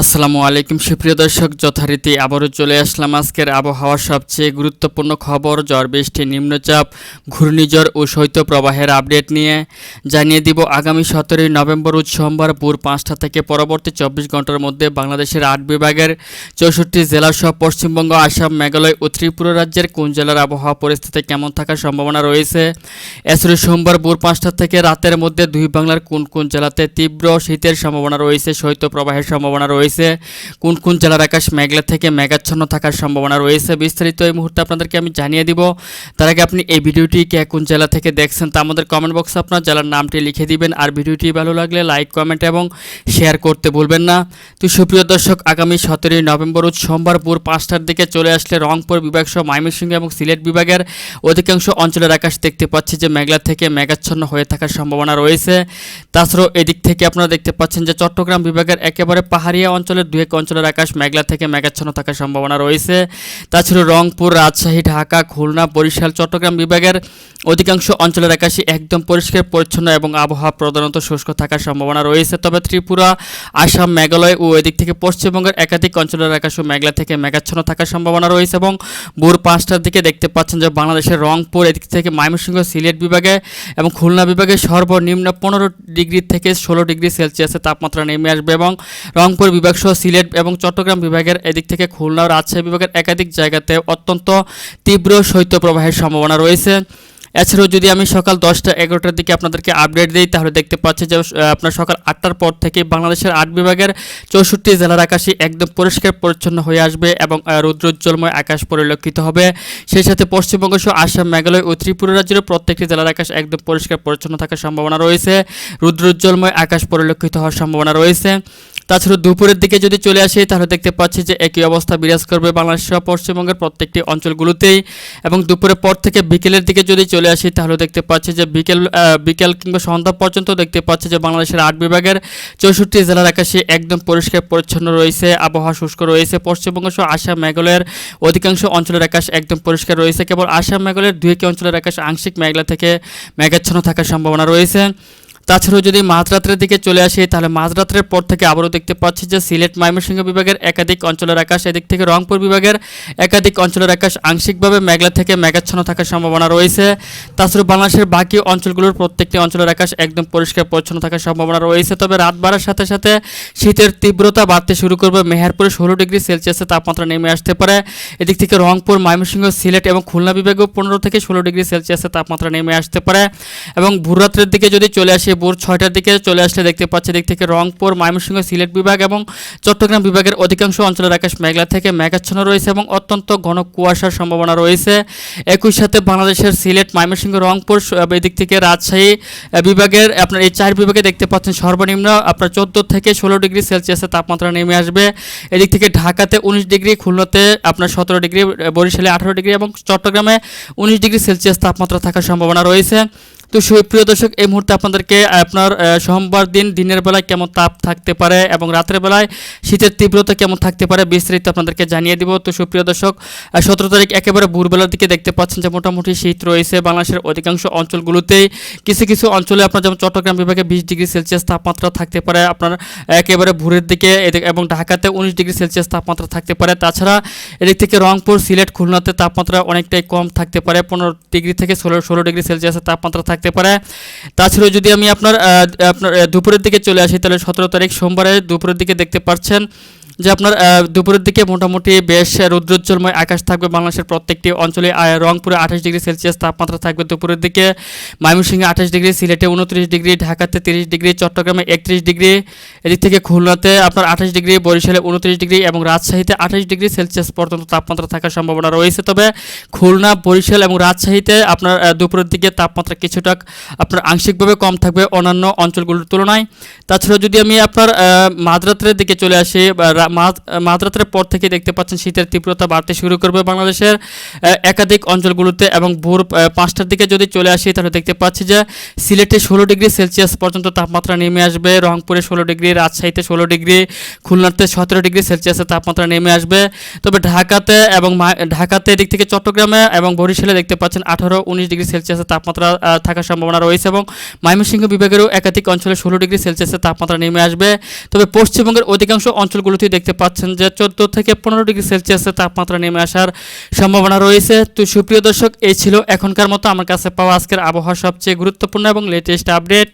আসসালামু আলাইকুম, সুপ্রিয় দর্শক, যথারীতি আবারও চলে আসলাম আজকের আবহাওয়ার সবচেয়ে গুরুত্বপূর্ণ খবর, ঝড় বৃষ্টি, নিম্নচাপ, ঘূর্ণিঝড় ও শৈত্যপ্রবাহের আপডেট নিয়ে। জানিয়ে দিব, আগামী সতেরোই নভেম্বর, রোজ সোমবার ভোর পাঁচটা থেকে পরবর্তী চব্বিশ ঘণ্টার মধ্যে বাংলাদেশের আট বিভাগের চৌষট্টি জেলাসহ পশ্চিমবঙ্গ, আসাম, মেঘালয় ও ত্রিপুরা রাজ্যের কোন জেলার আবহাওয়া পরিস্থিতি কেমন থাকার সম্ভাবনা রয়েছে? এছাড়া সোমবার ভোর পাঁচটা থেকে রাতের মধ্যে দুই বাংলার কোন কোন জেলাতে তীব্র শীতের সম্ভাবনা রয়েছে, শৈত্যপ্রবাহের সম্ভাবনা রয়েছে কোন কোন জেলার আকাশ মেঘলা থেকে মেঘাচ্ছন্ন থাকার সম্ভাবনা রয়েছে বিস্তারিত এই মুহূর্তে আপনাদেরকে আমি জানিয়ে দিব। তার আগে আপনি এই ভিডিওটি কে কোন জেলা থেকে দেখছেন তা আমাদের কমেন্ট বক্সে আপনার জেলার নামটি লিখে দিবেন। আর ভিডিওটি ভালো লাগলে লাইক কমেন্ট এবং শেয়ার করতে ভুলবেন না। তো সুপ্রিয় দর্শক, আগামী সতেরোই নভেম্বর সোমবার ভোর পাঁচটার দিকে চলে আসলে রংপুর বিভাগ সহ ময়মনসিংহ এবং সিলেট বিভাগের অধিকাংশ অঞ্চলের আকাশ দেখতে পাচ্ছি যে মেঘলা থেকে মেঘাচ্ছন্ন হয়ে থাকার সম্ভাবনা রয়েছে। তাছাড়াও এদিক থেকে আপনারা দেখতে পাচ্ছেন যে চট্টগ্রাম বিভাগের একেবারে পাহাড়িয়া অঞ্চলের দু এক অঞ্চলের আকাশ মেঘলা থেকে মেঘাচ্ছন্ন থাকার সম্ভাবনা রয়েছে। তাছাড়া রংপুর, রাজশাহী, ঢাকা, খুলনা, বরিশাল, চট্টগ্রাম বিভাগের অধিকাংশ অঞ্চলের আকাশে একদম পরিষ্কার, পরিচ্ছন্ন এবং আবহাওয়া প্রধানত শুষ্ক থাকার সম্ভাবনা রয়েছে। তবে ত্রিপুরা, আসাম, মেঘালয় ও এদিক থেকে পশ্চিমবঙ্গের একাধিক অঞ্চলের আকাশও মেঘলা থেকে মেঘাচ্ছন্ন থাকার সম্ভাবনা রয়েছে এবং ভোর পাঁচটার দিকে দেখতে পাচ্ছেন যে বাংলাদেশের রংপুর এদিক থেকে ময়মনসিংহ, সিলেট বিভাগে এবং খুলনা বিভাগে সর্বনিম্ন পনেরো ডিগ্রি থেকে ষোলো ডিগ্রি সেলসিয়াসের তাপমাত্রা নেমে আসবে এবং রংপুর বিভাগ সহ সিলেট এবং চট্টগ্রাম বিভাগের এদিক থেকে খুলনা ও রাজশাহী বিভাগের একাধিক জায়গাতে অত্যন্ত তীব্র শৈত্যপ্রবাহের সম্ভাবনা রয়েছে। এছাড়াও যদি আমি সকাল দশটা এগারোটার দিকে আপনাদেরকে আপডেট দিই, তাহলে দেখতে পাচ্ছি যে আপনার সকাল আটটার পর থেকে বাংলাদেশের আট বিভাগের চৌষট্টি জেলার আকাশে একদম পরিষ্কার পরিচ্ছন্ন হয়ে আসবে এবং রৌদ্রোজ্জ্বলময় আকাশ পরিলক্ষিত হবে। সেই সাথে পশ্চিমবঙ্গ সহ আসাম, মেঘালয় ও ত্রিপুরা রাজ্যের প্রত্যেকটি জেলার আকাশ একদম পরিষ্কার পরিচ্ছন্ন থাকার সম্ভাবনা রয়েছে। রৌদ্রোজ্জ্বলময় আকাশ পরিলক্ষিত হওয়ার সম্ভাবনা রয়েছে। তাছাড়া দুপুরের দিকে যদি চলে আসি, তাহলে দেখতে পাচ্ছি যে, একই অবস্থা বিরাজ করবে বাংলাদেশ সহ পশ্চিমবঙ্গের প্রত্যেকটি অঞ্চলগুলোতেই। এবং দুপুরের পর থেকে বিকেলের দিকে যদি চলে আসি, তাহলে দেখতে পাচ্ছি যে বিকেল বিকেল কিংবা সন্ধ্যা পর্যন্ত দেখতে পাচ্ছি যে বাংলাদেশের আট বিভাগের চৌষট্টি জেলার আকাশে একদম পরিষ্কার পরিচ্ছন্ন রয়েছে, আবহাওয়া শুষ্ক রয়েছে, পশ্চিমবঙ্গ সহ আসাম, মেঘালয়ের অধিকাংশ অঞ্চলের আকাশ একদম পরিষ্কার রয়েছে, কেবল আসাম, মেঘালয়ের দুই একটি অঞ্চলের আকাশ আংশিক মেঘলা থেকে মেঘাচ্ছন্ন থাকার সম্ভাবনা রয়েছে। তাছাড়াও যদি মাঝরাত্রের দিকে চলে আসি, তাহলে মাঝরাত্রের পর থেকে আবারও দেখতে পাচ্ছি যে সিলেট ময়মনসিংহ বিভাগের একাধিক অঞ্চলের আকাশ, এদিক থেকে রংপুর বিভাগের একাধিক অঞ্চলের আকাশ আংশিকভাবে মেঘলা থেকে মেঘাচ্ছন্ন থাকার সম্ভাবনা রয়েছে। তাছাড়া বাংলাদেশের বাকি অঞ্চলগুলোর প্রত্যেকটি অঞ্চলের আকাশ একদম পরিষ্কার পরিচ্ছন্ন থাকার সম্ভাবনা রয়েছে। তবে রাত বাড়ার সাথে সাথে শীতের তীব্রতা বাড়তে শুরু করবে মেহেরপুরে ষোলো ডিগ্রি সেলসিয়াসের তাপমাত্রা নেমে আসতে পারে। এদিক থেকে রংপুর, ময়মনসিংহ, সিলেট এবং খুলনা বিভাগেও পনেরো থেকে ষোলো ডিগ্রি সেলসিয়াসের তাপমাত্রা নেমে আসতে পারে। এবং ভোররাত্রের দিকে যদি চলে আসে ভোর ছয়টার দিকে চলে আসলে দেখতে পাচ্ছি দিক থেকে রংপুর, ময়মনসিংহ, সিলেট বিভাগ এবং চট্টগ্রাম বিভাগের অধিকাংশ অঞ্চলের আকাশ মেঘলা থেকে মেঘাচ্ছন্ন রয়েছে এবং অত্যন্ত ঘন কুয়াশার সম্ভাবনা রয়েছে। একই সাথে বাংলাদেশের সিলেট, ময়মনসিংহ, রংপুর, স- এদিক থেকে রাজশাহী বিভাগের আপনার এই চার বিভাগে দেখতে পাচ্ছেন সর্বনিম্ন আপনার চোদ্দ থেকে ষোলো ডিগ্রি সেলসিয়াসের তাপমাত্রা নেমে আসবে। এদিক থেকে ঢাকাতে উনিশ ডিগ্রি, খুলনাতে আপনার সতেরো ডিগ্রি, বরিশালে আঠারো ডিগ্রি এবং চট্টগ্রামে উনিশ ডিগ্রি সেলসিয়াস তাপমাত্রা থাকার সম্ভাবনা রয়েছে। তো সুপ্রিয় দর্শক, এই মুহূর্তে আপনাদেরকে আপনার সোমবার দিন দিনের বেলায় কেমন তাপ থাকতে পারে এবং রাতের বেলায় শীতের তীব্রতা কেমন থাকতে পারে বিস্তারিত আপনাদেরকে জানিয়ে দিব। তো সুপ্রিয় দর্শক সতেরো তারিখ একেবারে ভোরবেলার দিকে দেখতে পাচ্ছেন যে মোটামুটি শীত রয়েছে বাংলাদেশের অধিকাংশ অঞ্চলগুলোতেই। কিছু কিছু অঞ্চলে আপনার যেমন চট্টগ্রাম বিভাগে বিশ ডিগ্রি সেলসিয়াস তাপমাত্রা থাকতে পারে, আপনার একেবারে ভোরের দিকে এবং ঢাকাতে উনিশ ডিগ্রি সেলসিয়াস তাপমাত্রা থাকতে পারে। তাছাড়া এদিক থেকে রংপুর, সিলেট, খুলনাতে তাপমাত্রা অনেকটাই কম থাকতে পারে, পনেরো ডিগ্রি থেকে ষোলো ষোলো ডিগ্রি সেলসিয়াসের তাপমাত্রা থাকতে পারে। তাছাড়াও যদি আমি আপনার আপনার দুপুরের দিকে চলে আসি, তাহলে সতেরো তারিখ সোমবারে দুপুরের দিকে দেখতে পাচ্ছেন যে আপনার দুপুরের দিকে মোটামুটি বেশ রৌদ্রোজ্জ্বলময় আকাশ থাকবে বাংলাদেশের প্রত্যেকটি অঞ্চলে। রংপুরে আঠাশ ডিগ্রি সেলসিয়াস তাপমাত্রা থাকবে দুপুরের দিকে। ময়মনসিংহে আঠাশ ডিগ্রি, সিলেটে উনত্রিশ ডিগ্রি, ঢাকাতে তিরিশ ডিগ্রি, চট্টগ্রামে একত্রিশ ডিগ্রি। এদিক থেকে খুলনাতে আপনার আঠাশ ডিগ্রি, বরিশালে উনত্রিশ ডিগ্রি এবং রাজশাহীতে আঠাশ ডিগ্রি সেলসিয়াস পর্যন্ত তাপমাত্রা থাকার সম্ভাবনা রয়েছে। তবে খুলনা, বরিশাল এবং রাজশাহীতে আপনার দুপুরের দিকে তাপমাত্রা কিছুটা, আপনার আংশিকভাবে কম থাকবে অন্যান্য অঞ্চলগুলোর তুলনায়। তাছাড়া যদি আমি আপনার মাঝরাত্রের দিকে চলে আসি মাঝরাতের পর থেকে দেখতে পাচ্ছেন শীতের তীব্রতা বাড়তে শুরু করবে বাংলাদেশের একাধিক অঞ্চলগুলোতে এবং ভোর পাঁচটার দিকে যদি চলে আসি তাহলে দেখতে পাচ্ছি যে সিলেটে ষোলো ডিগ্রি সেলসিয়াস পর্যন্ত তাপমাত্রা নেমে আসবে, রংপুরে ষোলো ডিগ্রি, রাজশাহীতে ষোলো ডিগ্রি, খুলনাতে সতেরো ডিগ্রি সেলসিয়াসের তাপমাত্রা নেমে আসবে। তবে ঢাকাতে এবং ঢাকাতে এদিক থেকে চট্টগ্রামে এবং বরিশালে দেখতে পাচ্ছেন আঠারো, উনিশ ডিগ্রি সেলসিয়াসের তাপমাত্রা থাকার সম্ভাবনা রয়েছে এবং ময়মনসিংহ বিভাগেরও একাধিক অঞ্চলে ষোলো ডিগ্রি সেলসিয়াসের তাপমাত্রা নেমে আসবে। তবে পশ্চিমবঙ্গের অধিকাংশ অঞ্চলগুলোতেই দেখতে পাচ্ছেন যে চোদ্দ থেকে পনেরো ডিগ্রি সেলসিয়াসের তাপমাত্রা নেমে আসার সম্ভাবনা রয়েছে। তো সুপ্রিয় দর্শক, এই ছিল এখনকার মতো। আমার কাছে পাওয়া আজকের আবহাওয়া সবচেয়ে গুরুত্বপূর্ণ এবং লেটেস্ট আপডেট